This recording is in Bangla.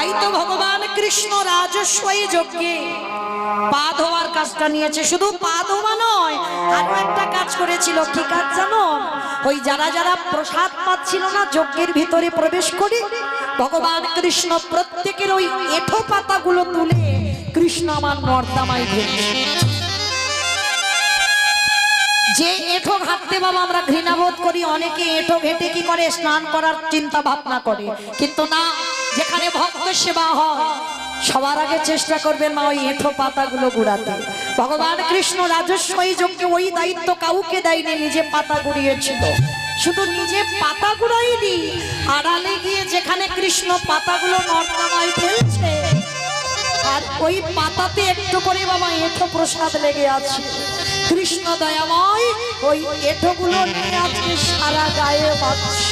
তাই তো ভগবান কৃষ্ণ রাজস্বই যজ্ঞে। পা ধোয়ার কাজটা নিয়েছে, শুধু পা ধোয়া নয়, আরও একটা কাজ করেছিল, কি কাজ জানো? ওই যারা যারা প্রসাদ পাচ্ছিল না, যজ্ঞের ভিতরে প্রবেশ করে, ভগবান কৃষ্ণ প্রত্যেকের ওই এঠো পাতাগুলো তুলে কৃষ্ণ আমার নর্দামাই ধরেছে যে এঁঠো ঘাটতে বাবা, আমরা ঘৃণাবোধ করি, অনেকে এঁঠো ঘেটে কি করে, স্নান করার চিন্তা ভাবনা করে। কিন্তু না যেখানে ভক্ত সেবা হয়, সবার আগে চেষ্টা করবেন মা ওই এঁঠো পাতাগুলো গুড়াতে। ভগবান কৃষ্ণ রাজস্বই যজ্ঞে ওই দায়িত্ব কাউকে দেয়নি, নিজে পাতা গুড়িয়েছিল। শুধু নিজে পাতা গুড়াইনি আড়ালে গিয়ে যেখানে কৃষ্ণ পাতাগুলো নর্দমায় ফেলছে, আর ওই পাতাতে একটু করে বাবা এঁঠো প্রসাদ লেগে আছে। কৃষ্ণ দয়াময় ওই এঁঠোগুলো নিয়ে আজকে সারা গায়ে পাচ্ছি